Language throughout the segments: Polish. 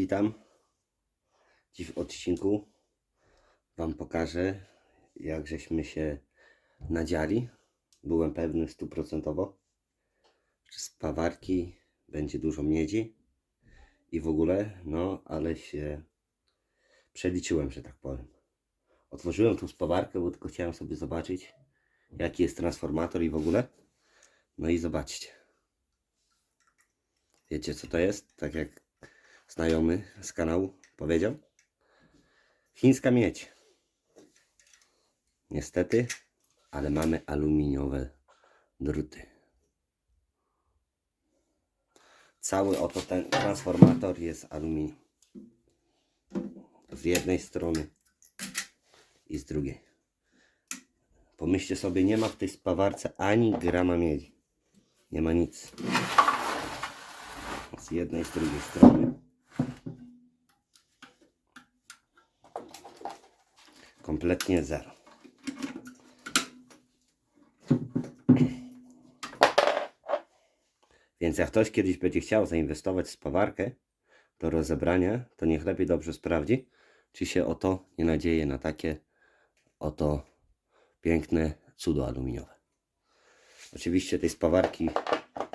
Witam. Dziś w odcinku Wam pokażę, jak żeśmy się nadziali. Byłem pewny stuprocentowo, że z pawarki będzie dużo miedzi i w ogóle, no, ale się przeliczyłem, że tak powiem. Otworzyłem tą spawarkę, bo tylko chciałem sobie zobaczyć, jaki jest transformator i w ogóle. No i zobaczcie. Wiecie co to jest? Tak jak znajomy z kanału powiedział. Chińska miedź. Niestety, ale mamy aluminiowe druty. Cały oto ten transformator jest aluminium. Z jednej strony i z drugiej. Pomyślcie sobie, nie ma w tej spawarce ani grama miedzi. Nie ma nic. Z jednej z drugiej strony. Kompletnie zero. Więc jak ktoś kiedyś będzie chciał zainwestować w spawarkę do rozebrania, to niech lepiej dobrze sprawdzi, czy się oto nie nadzieje na takie oto piękne cudo aluminiowe. Oczywiście tej spawarki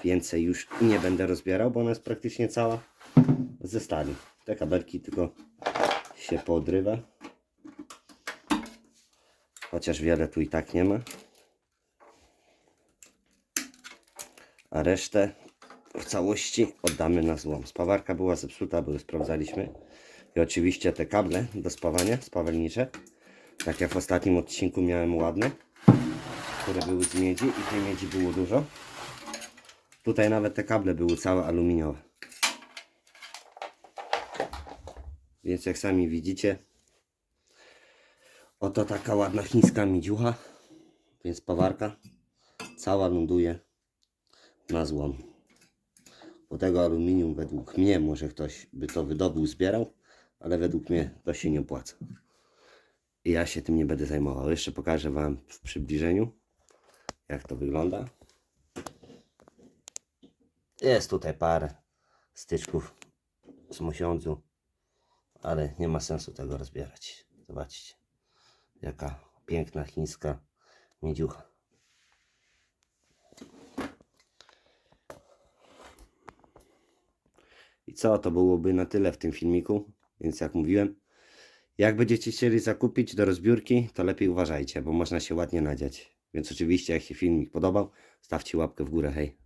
więcej już nie będę rozbierał, bo ona jest praktycznie cała ze stali. Te kabelki tylko się podrywa. Chociaż wiele tu i tak nie ma. A resztę w całości oddamy na złom. Spawarka była zepsuta, bo sprawdzaliśmy. I oczywiście te kable do spawania, spawalnicze, tak jak w ostatnim odcinku miałem ładne, które były z miedzi i tej miedzi było dużo. Tutaj nawet te kable były całe aluminiowe. Więc jak sami widzicie, oto taka ładna chińska miedziucha, więc pawarka cała ląduje na złom. Bo tego aluminium według mnie, może ktoś by to wydobył, zbierał, ale według mnie to się nie opłaca. I ja się tym nie będę zajmował. Jeszcze pokażę Wam w przybliżeniu, jak to wygląda. Jest tutaj parę styczków z mosiądzu, ale nie ma sensu tego rozbierać. Zobaczcie, jaka piękna chińska miedziucha. I co, to byłoby na tyle w tym filmiku, więc jak mówiłem, jak będziecie chcieli zakupić do rozbiórki, to lepiej uważajcie, bo można się ładnie nadziać. Więc oczywiście, jak się filmik podobał, stawcie łapkę w górę, hej.